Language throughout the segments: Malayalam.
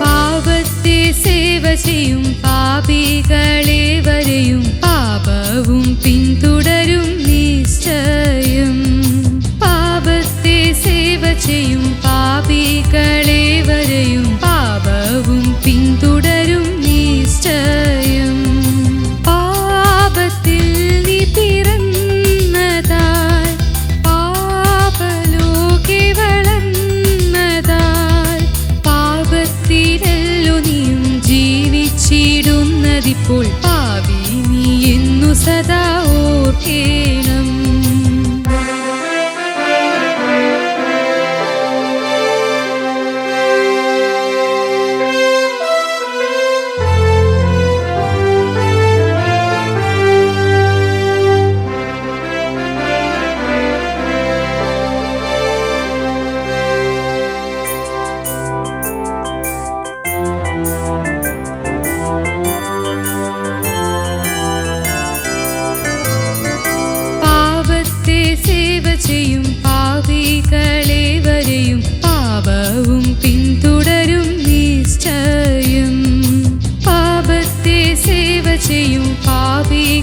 പാപത്തെ സേവ ചെയ്യും പാപികളെ വരെയും പാപവും പിന്തുടരും ജീവിച്ചിടുന്നതിപ്പോൾ പാവി നീ എന്നു സദാ ഓർക്കേണം.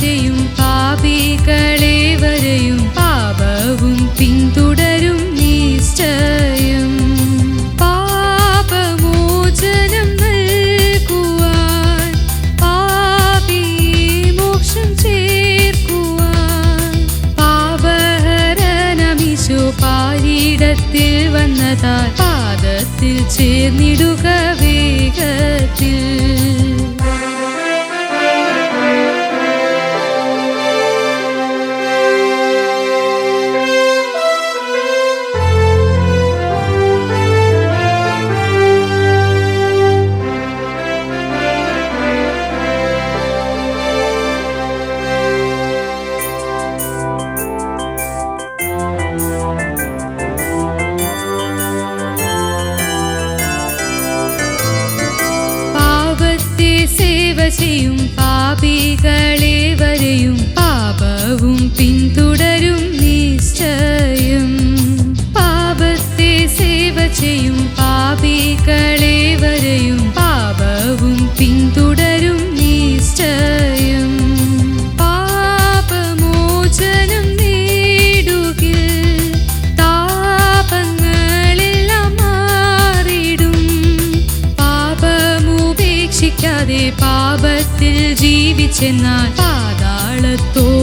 ചെയ്യും പാപികളെ വരെയും. പാപവും പിന്തുടരും നിശ്ചയം. പാപമോചനം നൽകുവാൻ പാപി മോക്ഷം ചേർക്കുവാൻ. പാപഹരനമിശു പാരിടത്തിൽ വന്നതാൽ പാദത്തിൽ ചേർന്നിടുക പാപത്തിൽ ജീവിച്ചെന്നാൽ പാതാളത്തോളമതു കൂടെ